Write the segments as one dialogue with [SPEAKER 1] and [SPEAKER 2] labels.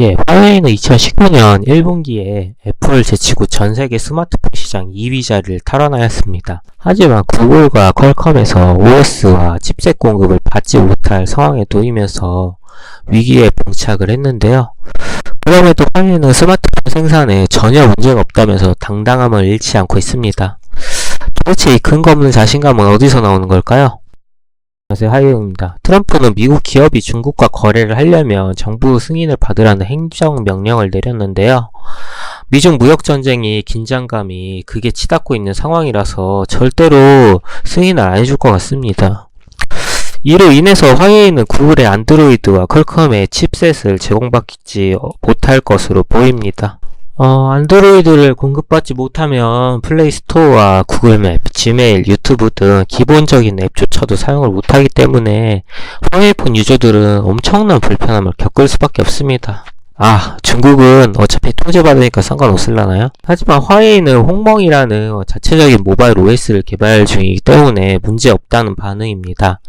[SPEAKER 1] 예, 화웨이는 2019년 1분기에 애플을 제치고 전 세계 스마트폰 시장 2위 자리를 탈환하였습니다. 하지만 구글과 퀄컴에서 OS와 칩셋 공급을 받지 못할 상황에 놓이면서 위기에 봉착을 했는데요. 그럼에도 화웨이는 스마트폰 생산에 전혀 문제가 없다면서 당당함을 잃지 않고 있습니다. 도대체 이 근거 없는 자신감은 어디서 나오는 걸까요? 안녕하세요 하이용입니다. 트럼프는 미국 기업이 중국과 거래를 하려면 정부 승인을 받으라는 행정명령을 내렸는데요. 미중 무역전쟁이 긴장감이 극에 치닫고 있는 상황이라서 절대로 승인을 안 해줄 것 같습니다. 이로 인해서 화웨이는 구글의 안드로이드와 퀄컴의 칩셋을 제공받지 못할 것으로 보입니다. 어, 안드로이드를 공급받지 못하면 플레이 스토어와 구글맵, 지메일, 유튜브 등 기본적인 앱조차도 사용을 못하기 때문에 화웨이폰 유저들은 엄청난 불편함을 겪을 수밖에 없습니다. 아, 중국은 어차피 통제받으니까 상관없을라나요? 하지만 화웨이는 홍멍이라는 자체적인 모바일 OS를 개발 중이기 때문에 문제없다는 반응입니다.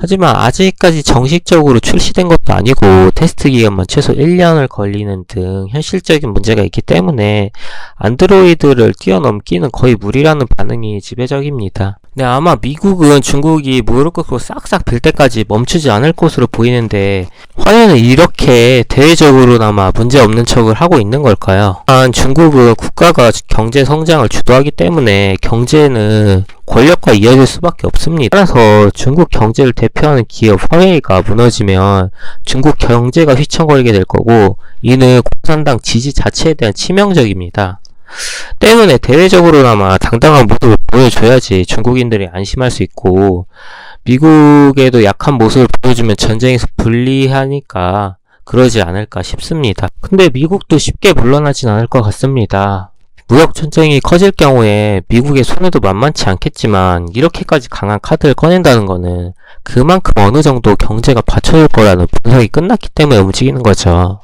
[SPEAKER 1] 하지만 아직까지 정식적으로 출시된 것도 아니고 테스트 기간만 최소 1년을 걸리는 등 현실적인 문제가 있기 때문에 안드로이드를 뛰어넘기는 거의 무리라는 반응이 지배적입니다. 네, 아마 미국은 중국이 무릎 꿇고 싹싹 빌 때까지 멈추지 않을 것으로 보이는데 화웨이는 이렇게 대외적으로나마 문제없는 척을 하고 있는 걸까요? 한 중국은 국가가 경제 성장을 주도하기 때문에 경제는 권력과 이어질 수밖에 없습니다. 따라서 중국 경제를 대표하는 기업 화웨이가 무너지면 중국 경제가 휘청거리게 될 거고 이는 공산당 지지 자체에 대한 치명적입니다. 때문에 대외적으로나마 당당한 모습을 보여줘야지 중국인들이 안심할 수 있고 미국에도 약한 모습을 보여주면 전쟁에서 불리하니까 그러지 않을까 싶습니다. 근데 미국도 쉽게 물러나진 않을 것 같습니다. 무역 전쟁이 커질 경우에 미국의 손해도 만만치 않겠지만 이렇게까지 강한 카드를 꺼낸다는 거는 그만큼 어느 정도 경제가 받쳐줄 거라는 분석이 끝났기 때문에 움직이는 거죠.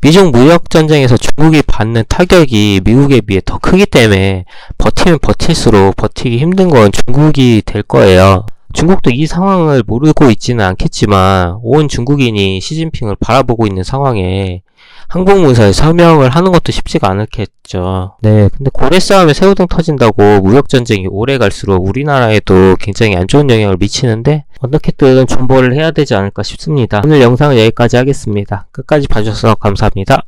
[SPEAKER 1] 미중 무역 전쟁에서 중국이 받는 타격이 미국에 비해 더 크기 때문에 버티면 버틸수록 버티기 힘든 건 중국이 될 거예요. 중국도 이 상황을 모르고 있지는 않겠지만 온 중국인이 시진핑을 바라보고 있는 상황에 항복문서에 서명을 하는 것도 쉽지가 않겠죠. 네, 근데 고래 싸움에 새우등 터진다고 무역 전쟁이 오래 갈수록 우리나라에도 굉장히 안 좋은 영향을 미치는데 어떻게든 존버를 해야 되지 않을까 싶습니다. 오늘 영상은 여기까지 하겠습니다. 끝까지 봐주셔서 감사합니다.